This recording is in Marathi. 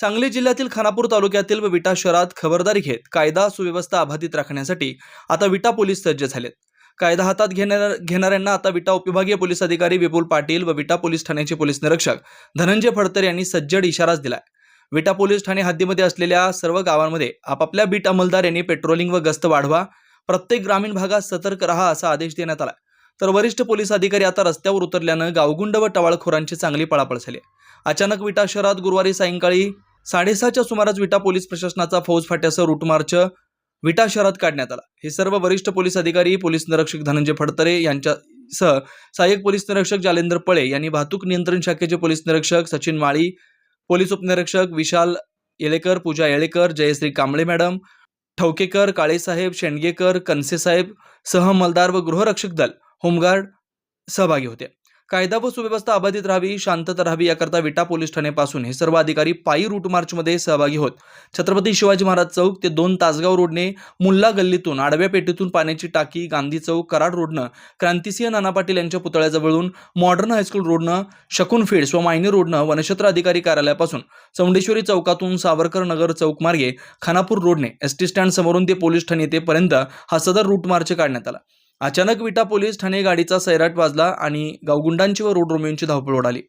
सांगली जिल्ह्यातील खानापूर तालुक्यातील व विटा शहरात खबरदारी घेत कायदा सुव्यवस्था अबाधित राखण्यासाठी आता विटा पोलीस सज्ज झालेत. कायदा हातात घेणार घेणाऱ्यांना आता विटा उपविभागीय पोलीस अधिकारी विपुल पाटील व विटा पोलीस ठाण्याचे पोलीस निरीक्षक धनंजय फडतर यांनी सज्जड इशाराच दिलाय. विटा पोलीस ठाणे हद्दीमध्ये असलेल्या सर्व गावांमध्ये आपापल्या बीट अंमलदार यांनी पेट्रोलिंग व गस्त वाढवा प्रत्येक ग्रामीण भागात सतर्क रहा असा आदेश देण्यात आला तर वरिष्ठ पोलीस अधिकारी आता रस्त्यावर उतरल्यानं गावगुंड व टवाळखोरांची चांगली पळापळ झाली अचानक विटा शहरात गुरुवारी सायंकाळी साडेसहाच्या सुमारास विटा पोलीस प्रशासनाचा फौज फाट्यासह रूटमार्च विटा शहरात काढण्यात आला. हे सर्व वरिष्ठ पोलीस अधिकारी पोलीस निरीक्षक धनंजय फडतरे यांच्यासह सहाय्यक पोलीस निरीक्षक जालेंद्र पळे यांनी वाहतूक नियंत्रण शाखेचे पोलीस निरीक्षक सचिन माळी पोलीस उपनिरीक्षक विशाल येळेकर पूजा येळेकर जयश्री कांबळे मॅडम ठवकेकर काळेसाहेब शेंडगेकर कनसेसाहेब सहमलदार व गृहरक्षक दल होमगार्ड सहभागी होते. कायदा व सुव्यवस्था अबाधित राहावी शांतता राहावी याकरता विटा पोलीस ठाण्यापासून हे सर्व अधिकारी पायी रूट मार्चमध्ये सहभागी होत. छत्रपती शिवाजी महाराज चौक ते दोन तासगाव रोडने मुल्ला गल्लीतून आडव्या पेटीतून पाण्याची टाकी गांधी चौक कराड रोडनं क्रांतिसिंह नाना पाटील यांच्या पुतळ्याजवळून मॉडर्न हायस्कूल रोडनं शकून फीड्स व मायनी रोडनं वनक्षेत्र अधिकारी कार्यालयापासून चौंडेश्वरी चौकातून सावरकर नगर चौक मार्गे खानापूर रोडने एस टी स्टँड समोरून ते पोलीस ठाणे येतेपर्यंत हा सदर रूट मार्च काढण्यात आला. अचानक विटा पोलीस ठाणे गाडीचा सैराट वाजला आणि गावगुंडांची व रोड रोमियोंची धावपळ उडाली